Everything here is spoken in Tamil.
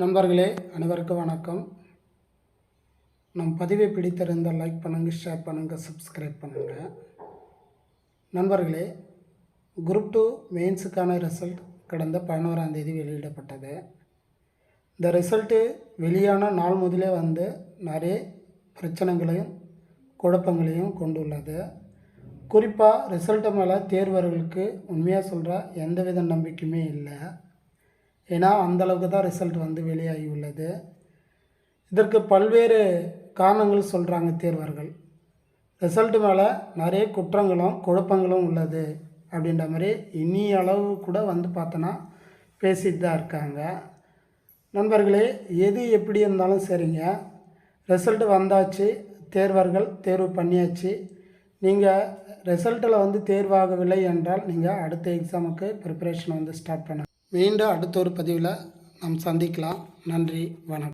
நண்பர்களே அனைவருக்கும் வணக்கம். நம் பதிவை பிடித்திருந்தால் லைக் பண்ணுங்கள் ஷேர் பண்ணுங்கள் சப்ஸ்கிரைப் பண்ணுங்கள் நண்பர்களே குரூப் டூ மெயின்ஸுக்கான ரிசல்ட் கடந்த பதினோராம் தேதி வெளியிடப்பட்டது. இந்த ரிசல்ட்டு வெளியான நாள் முதலே வந்து நிறைய பிரச்சனைகளையும் குழப்பங்களையும் கொண்டுள்ளது. குறிப்பாக ரிசல்ட்டு மேலே தேர்வர்களுக்கு உண்மையாக சொல்கிற எந்தவித நம்பிக்கையுமே இல்லை. ஏன்னா அந்தளவுக்கு தான் ரிசல்ட் வந்து வெளியாகி உள்ளது. இதற்கு பல்வேறு காரணங்கள் சொல்கிறாங்க தேர்வர்கள். ரிசல்ட்டு மேலே நிறைய குற்றங்களும் குழப்பங்களும் உள்ளது அப்படின்ற மாதிரி இனி அளவு கூட வந்து பார்த்தோன்னா பேசிட்டு தான் இருக்காங்க. நண்பர்களே எது எப்படி இருந்தாலும் சரிங்க. ரிசல்ட்டு வந்தாச்சு தேர்வர்கள் தேர்வு பண்ணியாச்சு. நீங்கள் ரிசல்ட்டில் வந்து தேர்வாகவில்லை என்றால் நீங்கள் அடுத்த எக்ஸாமுக்கு ப்ரிப்பரேஷன் வந்து ஸ்டார்ட் பண்ண மீண்டும் அடுத்த ஒரு பதிவில் நாம் சந்திக்கலாம். நன்றி வணக்கம்.